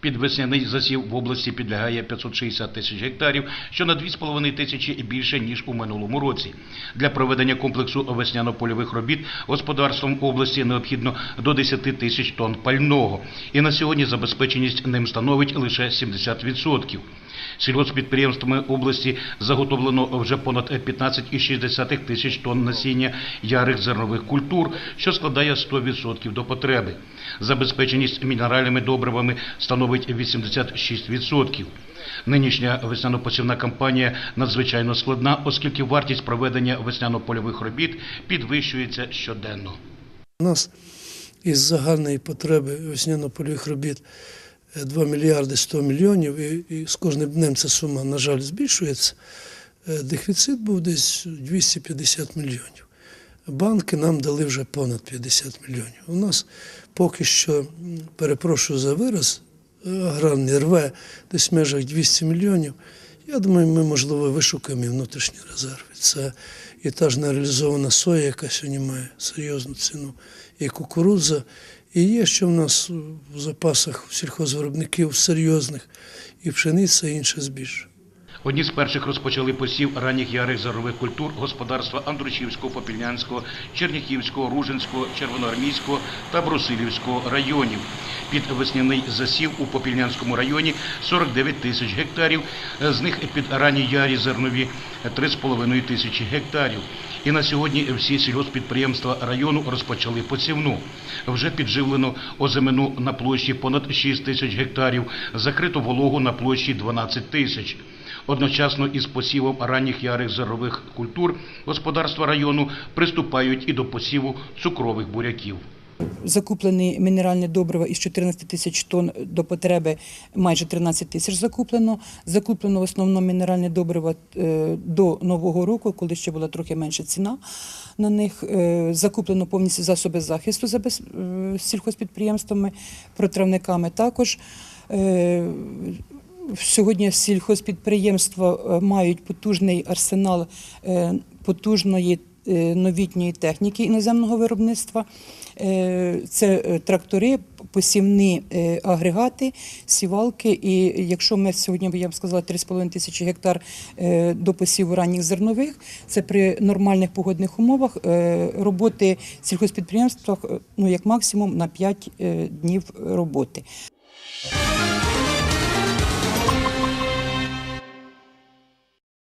Під весняний засів в області підлягає 560 тисяч гектарів, що на 2,5 тисячі більше, ніж у минулому році. Для проведення комплексу весняно-польових робіт господарством області необхідно до 10 тисяч тонн пального. І на сьогодні забезпеченість ним становить лише 70%. Сільгоспідприємствами області заготовлено вже понад 15,6 тисяч тонн насіння ярих зернових культур, що складає 100% до потреби. Забезпеченість мінеральними добривами становить 86%. Нинішня весняно-посівна кампанія надзвичайно складна, оскільки вартість проведення весняно-польових робіт підвищується щоденно. У нас із загальної потреби весняно-польових робіт 2 мільярди 100 мільйонів, і, і з кожним днем ця сума, на жаль, збільшується. Е, Дефіцит був десь 250 мільйонів. Банки нам дали вже понад 50 мільйонів. У нас поки що, перепрошую за вираз, аграрний рве десь в межах 200 мільйонів. Я думаю, ми, можливо, вишукаємо і внутрішні резерви. Це і та ж нереалізована соя, яка сьогодні має серйозну ціну, і кукурудза. І є ще в нас в запасах сільхозвиробників серйозних і пшениця, і інше збіжжя. Одні з перших розпочали посів ранніх ярих зернових культур господарства Андрушівського, Попільнянського, Черняхівського, Ружинського, Червоноармійського та Брусилівського районів. Під весняний засів у Попільнянському районі 49 тисяч гектарів, з них під ранні ярі зернові 3,5 тисячі гектарів. І на сьогодні всі сільгоспідприємства району розпочали посівну. Вже підживлено озимину на площі понад 6 тисяч гектарів, закрито вологу на площі 12 тисяч. Одночасно із посівом ранніх ярих зернових культур господарства району приступають і до посіву цукрових буряків. Закуплені мінеральні добрива із 14 тисяч тонн до потреби майже 13 тисяч закуплено. Закуплено в основному мінеральні добрива е, до нового року, коли ще була трохи менша ціна на них. Е, Закуплено повністю засоби захисту забез- е, сільхозпідприємствами, протравниками також. Сьогодні сільхозпідприємства е, мають потужний арсенал е, потужної е, новітньої техніки іноземного виробництва. Це трактори, посівні агрегати, сівалки. І якщо ми сьогодні, я б сказала, 3,5 тисячі гектар до посіву ранніх зернових, це при нормальних погодних умовах роботи в сільхозпідприємствах, ну як максимум на 5 днів роботи.